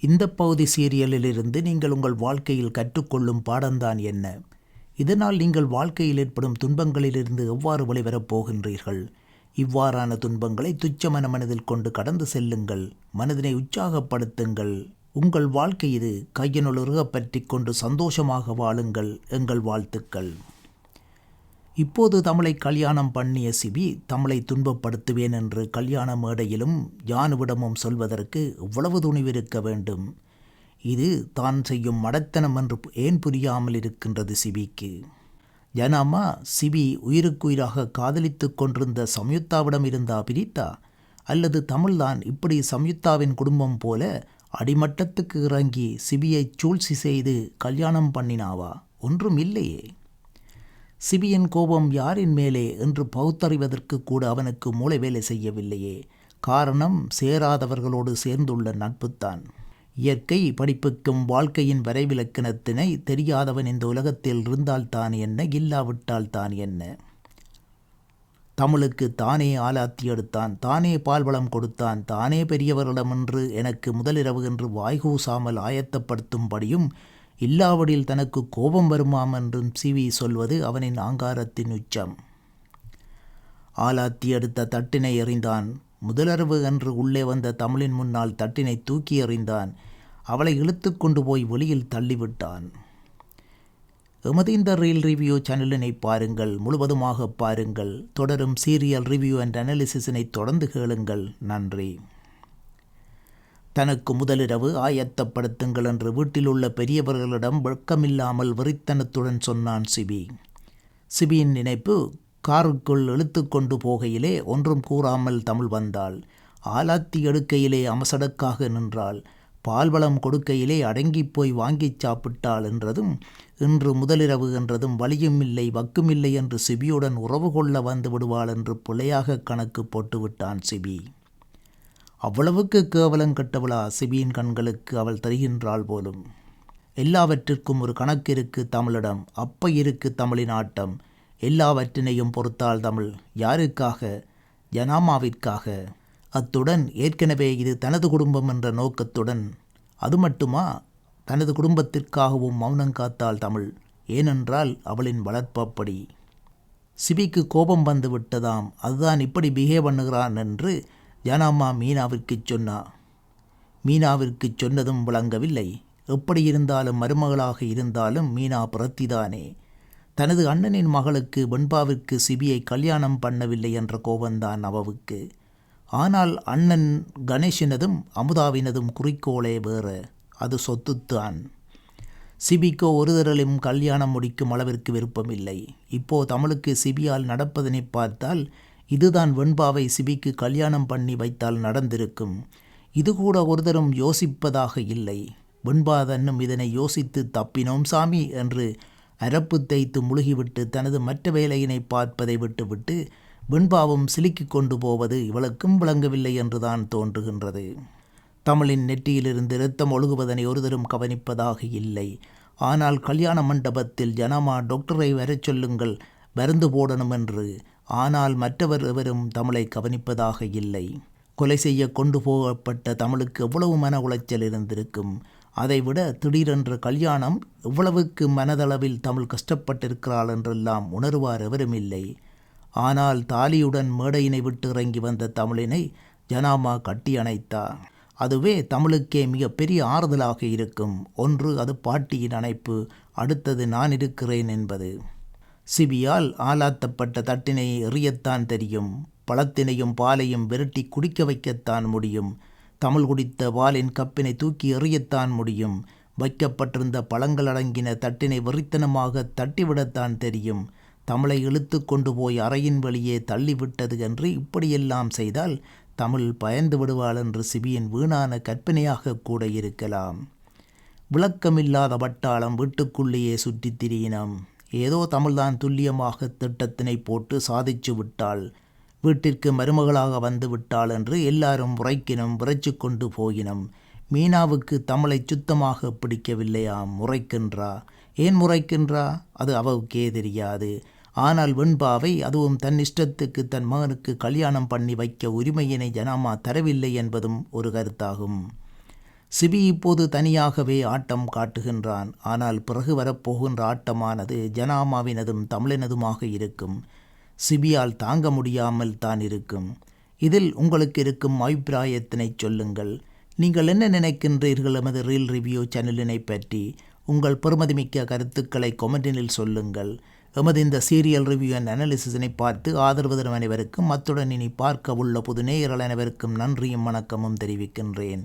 இந்த பகுதி சீரியலிலிருந்து நீங்கள் உங்கள் வாழ்க்கையில் கற்றுக்கொள்ளும் பாடம்தான் என்ன? இதனால் நீங்கள் வாழ்க்கையில் ஏற்படும் துன்பங்களிலிருந்து எவ்வாறு வெளிவரப் போகின்றீர்கள்? இவ்வாறான துன்பங்களை துச்சமன மனதில் கொண்டு கடந்து செல்லுங்கள். மனதினை உற்சாகப்படுத்துங்கள். உங்கள் வாழ்க்கை இது கையினுள் பற்றி கொண்டு சந்தோஷமாக வாழுங்கள். எங்கள் வாழ்த்துக்கள். இப்போது தமிழை கல்யாணம் பண்ணிய சிபி தமிழை துன்பப்படுத்துவேன் என்று கல்யாண மேடையிலும் யானுவிடமும் சொல்வதற்கு இவ்வளவு துணிவிருக்க வேண்டும்? இது தான் செய்யும் மடத்தனம் என்று ஏன் புரியாமல் இருக்கின்றது சிபிக்கு? ஜனாமா சிபி உயிருக்குயிராக காதலித்து கொண்டிருந்த சம்யுக்தாவிடம் இருந்தா பிரித்தா? அல்லது தமிழ்தான் இப்படி சம்யுக்தாவின் குடும்பம் போல அடிமட்டத்துக்கு இறங்கி சிபியை சூழ்ச்சி செய்து கல்யாணம் பண்ணினாவா? ஒன்றும் இல்லையே. சிபியின் கோபம் யாரின் மேலே என்று பகுத்தறிவதற்கு கூட அவனுக்கு மூளை வேலை செய்யவில்லையே. காரணம் சேராதவர்களோடு சேர்ந்துள்ள நட்புத்தான். இயற்கை படிப்புக்கும் வாழ்க்கையின் வரைவிலக்கணத்தினை தெரியாதவன் இந்த உலகத்தில் இருந்தால் தான் என்ன இல்லாவிட்டால் தான் என்ன? தமிழுக்கு தானே ஆலாத்தி எடுத்தான் தானே பால்வளம் கொடுத்தான் தானே பெரியவர்களிடமென்று எனக்கு முதலிரவு என்று வாய்கூசாமல் ஆயத்தப்படுத்தும்படியும் இல்லாவிடில் தனக்கு கோபம் வருமாம் என்றும் சிவி சொல்வது அவனின் ஆங்காரத்தின் உச்சம். ஆலாத்தி அடுத்த தட்டினை எறிந்தான். முதலரவு என்று உள்ளே வந்த தமிழின் முன்னால் தட்டினை தூக்கி எறிந்தான். அவளை இழுத்து கொண்டு போய் வெளியில் தள்ளிவிட்டான். எமது இந்த ரீல் ரிவ்யூ சேனலினை பாருங்கள் முழுவதுமாக பாருங்கள். தொடரும் சீரியல் ரிவ்யூ அண்ட் அனாலிசிஸினை தொடர்ந்து கேளுங்கள். நன்றி. தனக்கு முதலிரவு ஆயத்தப்படுத்துங்கள் என்று வீட்டில் உள்ள பெரியவர்களிடம் வெட்கமில்லாமல் வெறித்தனத்துடன் சொன்னான் சிபி. சிபியின் நினைப்பு காருக்குள் இழுத்து கொண்டு போகையிலே ஒன்றும் கூறாமல் தமிழ் வந்தாள். ஆலாத்தி எடுக்கையிலே அமசடக்காக நின்றாள். பால்வளம் கொடுக்கையிலே அடங்கிப் போய் வாங்கிச் சாப்பிட்டாள் என்றதும் இன்று முதலிரவு என்றதும் வழியும் இல்லை வக்குமில்லை என்று சிபியுடன் உறவு கொள்ள வந்து விடுவாள் என்று பிழையாக கணக்கு போட்டுவிட்டான் சிபி. அவ்வளவுக்கு கேவலம் கெட்டவளா சிபியின் கண்களுக்கு அவள் தருகின்றாள் போலும். எல்லாவற்றிற்கும் ஒரு கணக்கு இருக்கு தமிழிடம் அப்ப இருக்கு தமிழின் ஆட்டம். எல்லாவற்றினையும் பொறுத்தாள் தமிழ் யாருக்காக? ஜனாமாவிற்காக. அத்துடன் ஏற்கனவே இது தனது குடும்பம் என்ற நோக்கத்துடன் அது மட்டுமா? தனது குடும்பத்திற்காகவும் மௌனம் காத்தாள் தமிழ் ஏனென்றால் அவளின் வளர்ப்பப்படி சிபிக்கு கோபம் வந்து விட்டதாம் அதுதான் இப்படி பிஹேவ் பண்ணுகிறான் என்று ஜானாம்மா மீனாவிற்கு சொன்னா. மீனாவிற்கு சொன்னதும் விளங்கவில்லை. எப்படி இருந்தாலும் மருமகளாக இருந்தாலும் மீனா பிரத்திதானே. தனது அண்ணனின் மகளுக்கு வெண்பாவிற்கு சிபியை கல்யாணம் பண்ணவில்லை என்ற கோபந்தான் அவவுக்கு. ஆனால் அண்ணன் கணேஷினதும் அமுதாவினதும் குறிக்கோளே வேறு. அது சொத்துத்தான். சிபிக்கோ ஒரு தரலும் கல்யாணம் முடிக்கும் அளவிற்கு விருப்பமில்லை. இப்போ தமிழுக்கு சிபியால் நடப்பதனை பார்த்தால் இதுதான் வெண்பாவை சிபிக்கு கல்யாணம் பண்ணி வைத்தால் நடந்திருக்கும். இது கூட ஒருதரும் யோசிப்பதாக இல்லை. வெண்பா தன்னும் இதனை யோசித்து தப்பினோம் சாமி என்று அரப்பு தேய்த்து முழுகிவிட்டு தனது மற்ற வேலையினை பார்ப்பதை விட்டுவிட்டு வெண்பாவும் சிலுக்கிக் கொண்டு போவது இவளுக்கும் விளங்கவில்லை என்றுதான் தோன்றுகின்றது. தமிழின் நெற்றியிலிருந்து இரத்தம் ஒழுகுவதனை ஒருதரும் கவனிப்பதாக இல்லை. ஆனால் கல்யாண மண்டபத்தில் ஜனமா டாக்டரை வரச் சொல்லுங்கள் மருந்து போடணும் என்று ஆனால் மற்றவர் எவரும் தமிழை கவனிப்பதாக இல்லை. கொலை செய்ய கொண்டு போகப்பட்ட தமிழுக்கு எவ்வளவு மன உளைச்சல் இருந்திருக்கும்? அதைவிட திடீரென்று கல்யாணம் எவ்வளவுக்கு மனதளவில் தமிழ் கஷ்டப்பட்டிருக்கிறாள் என்றெல்லாம் உணர்வார் எவரும் இல்லை. ஆனால் தாலியுடன் மேடையினை விட்டு இறங்கி வந்த தமிழினை ஜனாமா கட்டி அணைத்தார். அதுவே தமிழுக்கே மிகப்பெரிய ஆறுதலாக இருக்கும். ஒன்று அது பாட்டியின் அணைப்பு. அடுத்தது நான் இருக்கிறேன் என்பது. சிபியால் ஆலாத்தப்பட்ட தட்டினை எறியத்தான் தெரியும். பழத்தினையும் பாலையும் விரட்டி குடிக்க வைக்கத்தான் முடியும். தமிழ் குடித்த வாலின் கப்பினை தூக்கி எறியத்தான் முடியும். வைக்கப்பட்டிருந்த பழங்கள் அடங்கின தட்டினை வெறித்தனமாக தட்டிவிடத்தான் தெரியும். தமிழை இழுத்து கொண்டு போய் அறையின் வழியே தள்ளிவிட்டது என்று இப்படியெல்லாம் செய்தால் தமிழ் பயந்து விடுவாள் என்று சிபியின் வீணான கற்பனையாக கூட இருக்கலாம். விளக்கமில்லாத வட்டாளம் வீட்டுக்குள்ளேயே சுற்றித் திரியினம். ஏதோ தமிழ்தான் துல்லியமாக திட்டத்தினை போட்டு சாதிச்சு விட்டாள். வீட்டிற்கு மருமகளாக வந்து விட்டாள் என்று எல்லாரும் முறைக்கினும் முறைச்சு கொண்டு போயினும் மீனாவுக்கு தமிழை சுத்தமாக பிடிக்கவில்லையாம் முறைக்கின்றா? ஏன் முறைக்கின்றா? அது அவவுக்கே தெரியாது. ஆனால் வெண்பாவை அதுவும் தன் இஷ்டத்துக்கு தன் மகனுக்கு கல்யாணம் பண்ணி வைக்க உரிமையினை ஜனாமா தரவில்லை என்பதும் ஒரு கருத்தாகும். சிபி இப்போது தனியாகவே ஆட்டம் காட்டுகின்றான். ஆனால் பிறகு வரப்போகின்ற ஆட்டமானது ஜனாமாவினதும் தமிழினதுமாக இருக்கும். சிபியால் தாங்க முடியாமல் தான் இருக்கும். இதில் உங்களுக்கு இருக்கும் அபிப்பிராயத்தினை சொல்லுங்கள். நீங்கள் என்ன நினைக்கின்றீர்கள் எமது ரீல் ரிவ்யூ சேனலினை பற்றி? உங்கள் பெருமதிமிக்க கருத்துக்களை கொமெண்டினில் சொல்லுங்கள். எமது இந்த சீரியல் ரிவ்யூ அண்ட் அனாலிசிஸினை பார்த்து ஆதரவு தரும் அனைவருக்கும் அத்துடன் இனி பார்க்க உள்ள புது நேயர்கள் அனைவருக்கும் நன்றியும் வணக்கமும் தெரிவிக்கின்றேன்.